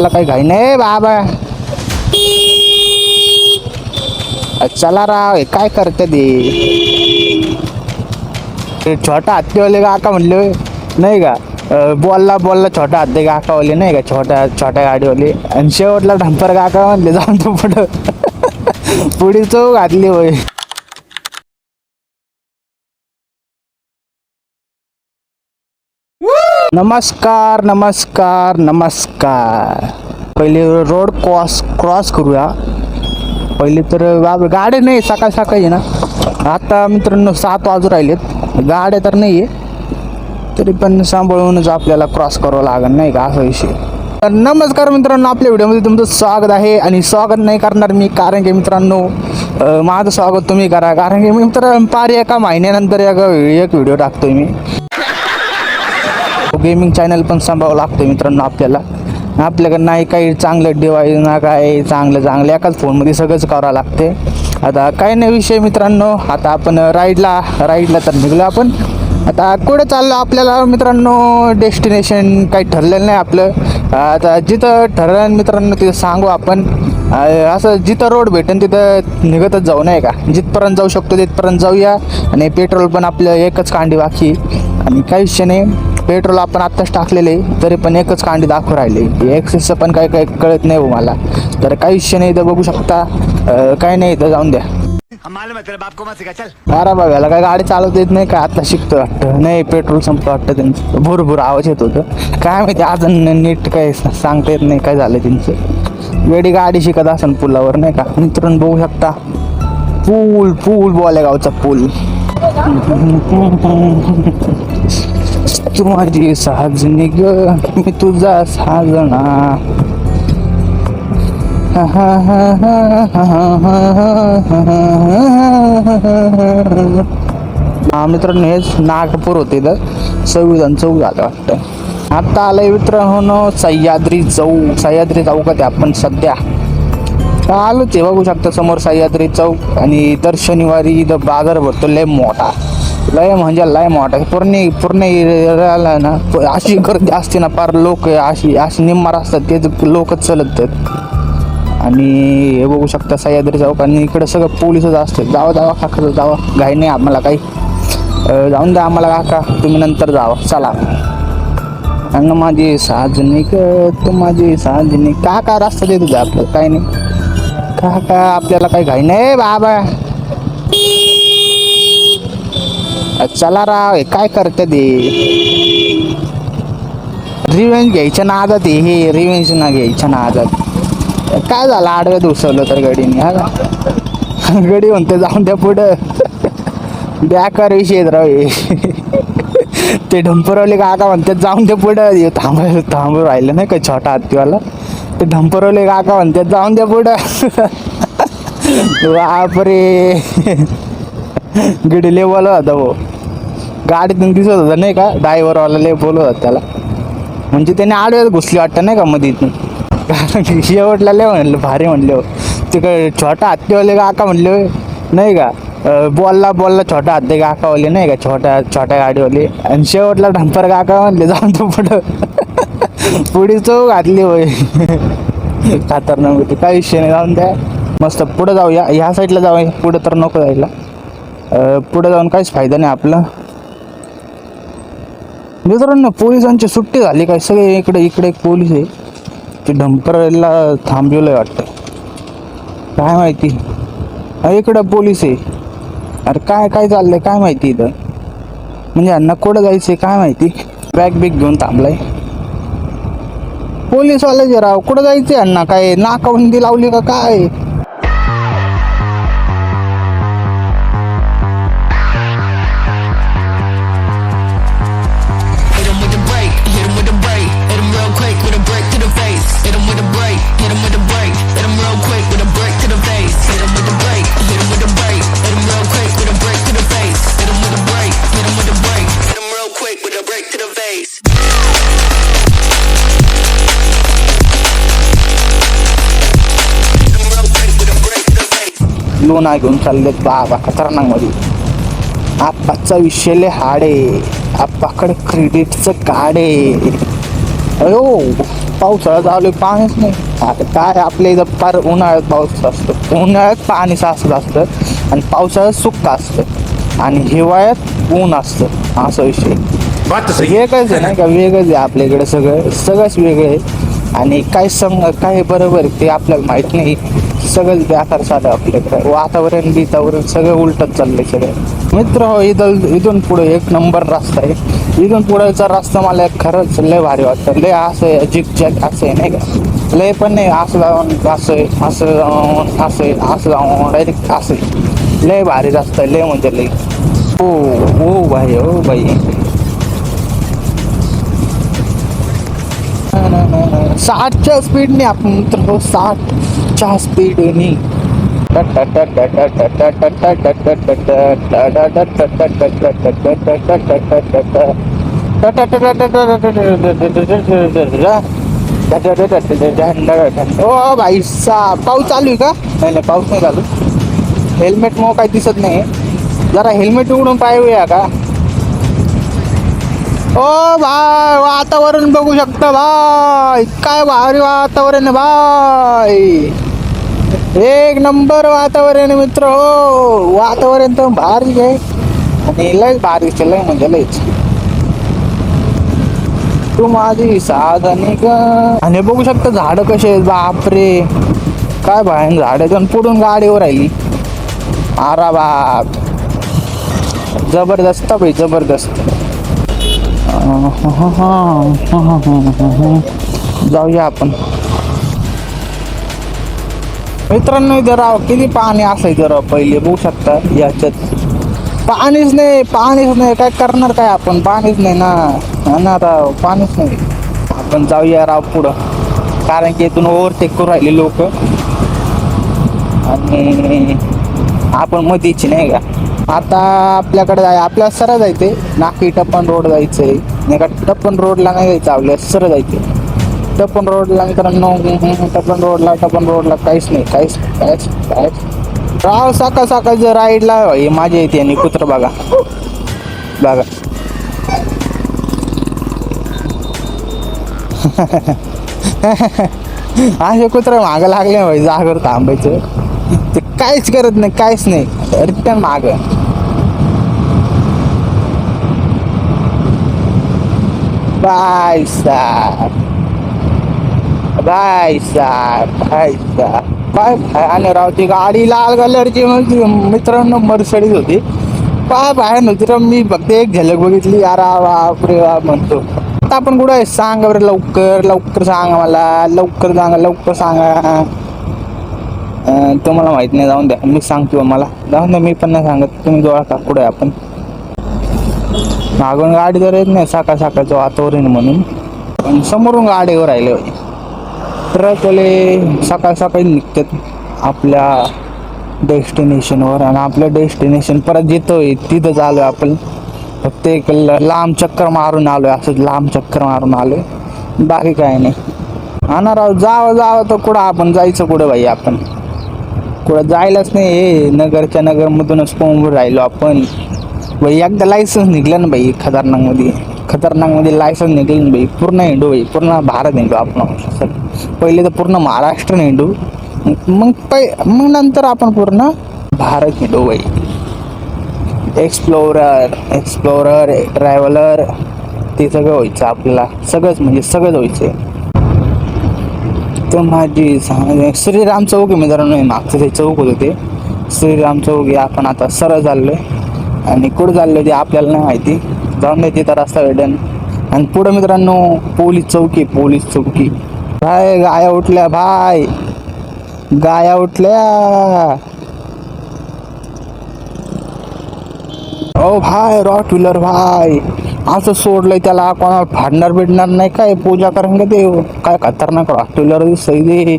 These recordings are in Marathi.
मला काही घाई नाही बाबा. चला राव हे काय करते ते? ते छोटा हत्तीवाले काका म्हणले नाही का? बोलला बोलला छोटा हत्ती काकावाले नाही का? छोट्या छोट्या गाडीवाले. आणि शेवटला ढंपर काका म्हणले जाऊन तो पुढं. पुढे चौ घातली होय. नमस्कार नमस्कार नमस्कार. पहिले रोड क्रॉस क्रॉस करूया. पहिले तर बाब गाड्या नाही सकाळ सकाळी आहे ना. आता मित्रांनो सात वाजू राहिलेत. गाड्या तर नाही आहे तरी पण सांभाळूनच आपल्याला क्रॉस करावं लागेल नाही का? असा विषय. तर नमस्कार मित्रांनो आपल्या व्हिडिओमध्ये तुमचं स्वागत आहे. आणि स्वागत नाही करणार मी कारण की मित्रांनो माझं स्वागत तुम्ही करा. कारण की मित्र पार एका महिन्यानंतर एक एक व्हिडिओ टाकतोय मी. गेमिंग चॅनल पण सांभाळावं लागतं मित्रांनो आपल्याला. आपल्याकडे नाही काही चांगलं डिवाईस ना काय चांगलं चांगलं. एकाच फोनमध्ये सगळंच करावं लागते आता काय नाही विषय मित्रांनो. आता आपण राईडला राईडला तर निघलो आपण. आता कुठं चाललं आपल्याला मित्रांनो? डेस्टिनेशन काही ठरलेलं नाही आपलं. आता जिथं ठरलं मित्रांनो तिथं सांगू आपण. असं जिथं रोड भेटेन तिथं निघतच जाऊ नाही का? जिथपर्यंत जाऊ शकतो तिथपर्यंत जाऊया. आणि पेट्रोल पण आपलं एकच कांडी बाकी. आणि काही विषय नाही. पेट्रोल आपण आत्ताच टाकलेले तरी पण एकच कांडी दाखवू राहिले एक्सेसचं पण काही काही कळत नाही हो मला. तर काही विषय नाही इथं बघू शकता. काही नाही इथं जाऊन द्या. हम मालूम है तेरे बाप को मत सिखा चल। अरे बाबा याला काय गाडी चालवता येत नाही का आता शिकतो वाटतं? नाही पेट्रोल संपलं वाटतं त्यांचं. भरपूर आवाज येत होतं. काय माहिती अजून नीट काय सांगता येत नाही काय झालं त्यांचं. वेडी गाडी शिकत असेल पुलावर नाही का? मित्रांनो बघू शकता. पूल पूल बोलेगावचा पूल. तू माझी साजणी ग मी तुझा साजना. हा मित्रांनो हेच नागपूर होते तर संविधान चौक झालं वाटतं. आता आलंय मित्रांनो सह्याद्री चौक. सह्याद्री चौकात आहे आपण सध्या. आलोच आहे बघू शकता समोर सह्याद्री चौक आणि दर शनिवारी इथं बाजार भरतो लय मोठा. लय म्हणजे लय मोठा. पूर्ण पूर्ण राहिला ना अशी गर्दी असते ना फार लोक अशी अशी निम्मार असतात तेच लोकच चलत आहेत. आणि हे बघू शकता सह्याद्री चौक आणि इकडं सगळं पोलिसच असते जावा जावा काका जावा. घाई नाही आम्हाला काही. जाऊन द्या आम्हाला काका. तुम्ही नंतर जावा. चला. आणि माझी साजनिक तू माझी साजनिक का का रस्ता दे आपलं काही नाही. का का आपल्याला काही घाई नाही बाबा. चला राव हे काय करते ते? रिवेंज घ्यायच्या नादात आहे हे रिवेंज ना घ्यायच्या नादात. काय झालं आडव्यात उसवलं तर गडीने हा का? गडी म्हणते जाऊन द्या पुढं. बॅकर विषय राव हे. ते ढंपरवले काका म्हणतात जाऊन ते पुढं. थांब थांब राहिलं नाही का छोटा हत्तीवाला ते ढंपरवले काका म्हणतात जाऊन दे पुढं. बापरे. गडी लय बोलत होता भाऊ. गाडीतून दिसत होता नाही का? ड्रायव्हरवाला लय बोलत होता त्याला. म्हणजे त्याने आडव्यात घुसली वाटतं नाही का मध्ये इथून? कारण शेवटला लय म्हणलं भारी म्हणले हो. तिकडे छोटा हत्तीवाले काका म्हणले नाही का? बॉलला बोलला बोलला छोटा हत्ते काकावाले नाही का? छोट्या छोट्या गाडीवाले. आणि शेवटला ढंपर काका म्हणले जाऊन तो पुढं. पुढे चौ घातली होय. खतरनाक होती. काही विषय नाही जाऊन द्या. मस्त पुढं जाऊया. ह्या साईडला जाऊया. पुढं तर नको जायला. पुढं जाऊन काहीच फायदा नाही आपला. मित्रांनो पोलिसांची सुट्टी झाली काय? सगळे इकडे इकडे एक पोलीस आहे. ते डंपरला आहे वाटतं. काय माहिती? इकडं पोलीस आहे. अरे काय काय चाललंय? काय माहिती इथं? म्हणजे यांना कुठं जायचं काय माहिती? बॅग बिग घेऊन थांबलाय. पोलीसवाले जे राव कुठं जायचं यांना? काय नाकाबंदी लावली का काय? लोना घेऊन चाललेत. बाबा खतरनाकमध्ये आप्पाचा विषय लय हाडे आप्पाकडे क्रेडिटचं कार्ड आहे. अयो पावसाळा चालू पाणीच नाही. आता काय आपल्या इथं फार उन्हाळ्यात पाऊस असतो. उन्हाळ्यात पाणी साचत असतं आणि पावसाळ्यात सुक्का असतं. आणि हिवाळ्यात ऊन असतं. असा विषय. है वेगळंच आहे नाही का? वेगळंच आहे आपल्याकडे सगळं. सगळंच वेगळं आहे. आणि काय सम काय बरोबर ते आपल्याला माहीत नाही. सगळंच बेकार झालं आपल्याकडे. वातावरण बितावरण सगळं उलटत चाललंय सगळं. मित्र हो इथं इथून पुढे एक नंबर रस्ता आहे. इथून पुढेचा रस्ता मला खरंच लय भारी वाटतं. लय असं जिक जॅक असं आहे नाही का? लय पण नाही असं जाऊन असं आहे, असं जाऊन असं आहे, असं जाऊन डायरेक्ट असं आहे. लय भारी रस्ता आहे लय म्हणजे लय. हो हो भाई हो भाई. साठच्या स्पीडने आपण मित्र हो साठच्या स्पीडने ओ भाई सा पाऊस चालू आहे का? नाही नाही पाऊस नाही चालू. हेल्मेट मग काही दिसत नाही जरा हेल्मेट उघडून पाहूया का? ओ भाय वातावरण बघू शकता भाई. काय भारी वातावरण भाई. एक नंबर वातावरण मित्र हो. वातावरण तर भारी आहे. आणि लय भारी लय म्हणजे लयच. तू माझी साधनी का आणि बघू शकता झाडं कसे आहेत बापरे. काय भाई झाडं जाऊन पुढून गाडीवर राहिली. आरा बाप. जबरदस्त भाई जबरदस्त. जाऊया आपण. मित्रांनो इथं राव किती पाणी असायचं राव पहिले? बघू शकता याच्यात. पाणीच नाही पाणीच नाही. काय करणार काय आपण? पाणीच नाही ना. हा ना राव पाणीच नाही. आपण जाऊया राव पुढं. कारण की इथून ओव्हरटेक करू राहिले लोक. आणि आपण मधीच नाही का? आता आपल्याकडे जाय आपल्याला सरळ जायचंय. नाकी टप्पन रोड जायचंय. नाही का? टप्पन रोडला नाही जायचं आपल्याला सरळ जायचंय. टपन रोडला मित्रांनो टपन रोडला टप्पन रोडला काहीच नाही काहीच काहीच काहीच राव सकाळ सकाळचं राईडला हे माझ्या येते आणि कुत्र बघा. बघा. असे कुत्र माग लागले भाई जागर थांबायचं. ते काहीच करत नाही काहीच नाही. रिटर्न माग. बाय सा बाय साहेब बाय साहेब. काय काय आणि राव ती गाडी लाल कलरची म्हणजे मित्रांनो मर्सडीज होती. काय बाहेर नंतर राव मी फक्त एक झलक बघितली. यार बापरे वा म्हणतो. आता आपण कुठं आहे? सांगा बरं लवकर लवकर सांगा मला. लवकर सांगा लवकर सांगा. तुम्हाला माहीत नाही जाऊन द्या. मी सांगतो मला जाऊन द्या मी पण नाही सांगत. तुम्ही जो का? कुठे आपण? मागून गाडी तर येत नाही सकाळ सकाळचं वातावरण म्हणून. पण समोरून गाडीवर राहिले होते ट्रकवाले सकाळ सकाळी निघतात आपल्या डेस्टिनेशनवर आणि आपलं डेस्टिनेशन परत जिथं तिथं चालू आपण. फक्त एक लांब चक्कर मारून आलोय असंच लांब चक्कर मारून आलोय. बाकी काय नाही. हा ना राव जावं जावं तर कुठं आपण जायचं कुठं भाई आपण? कुठं जायलाच नाही हे नगरच्या नगरमधूनच पाहून राहिलो आपण. भाई एकदा लायसन्स निघलं ना भाई खतरनाकमध्ये खतरनाकमध्ये म्हणजे लायसन्स निघलं ना बाई. पूर्ण हिंडू भाई पूर्ण भारत हिंडू आपण. सर पहिले तर पूर्ण महाराष्ट्र हिंडू. मग पै मग नंतर आपण पूर्ण भारत हिंडू भाई एक्सप्लोरर एक्सप्लोरर ट्रॅव्हलर ते सगळं व्हायचं आपल्याला. सगळंच म्हणजे सगळंच व्हायचं. तर माझी सांग श्रीराम चौक आहे मित्रांनो मागचं ते चौक होतं ते. श्रीराम चौक हे आपण आता सरळ चाललो आहे आणि कुठं चाललो ते आपल्याला नाही माहिती. दांडे तिथं रस्ता भेटेन. आणि पुढं मित्रांनो पोलीस चौकी पोलीस चौकी. भाय गाया उठल्या भाय गाया उठल्या. ओ भाय रॉट व्हीलर भाय असं सोडलंय त्याला कोणाला फाडणार बिडणार नाही काय पूजा करून का ते काय खतरनाक रॉट व्हीलर दिसतंय दे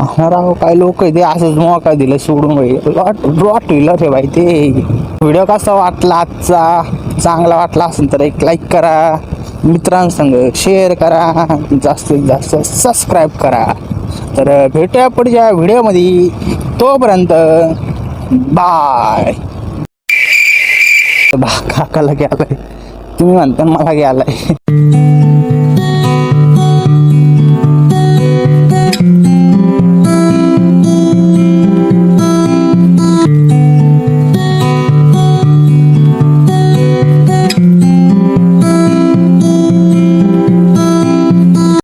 राव हो, काय लोक आहे ते असंच मोका दिलं सोडून भाई रॉट रॉट व्हीलर हे भाई ते. व्हिडिओ कसा वाटला आजचा? चांगला वाटला असेल तर एक लाईक करा. मित्रांसंग शेअर करा. जास्तीत जास्त सबस्क्राईब करा. तर भेटूया पुढच्या व्हिडिओमध्ये तोपर्यंत बाय बा काकाला गेलाय तुम्ही म्हणता मला गेलाय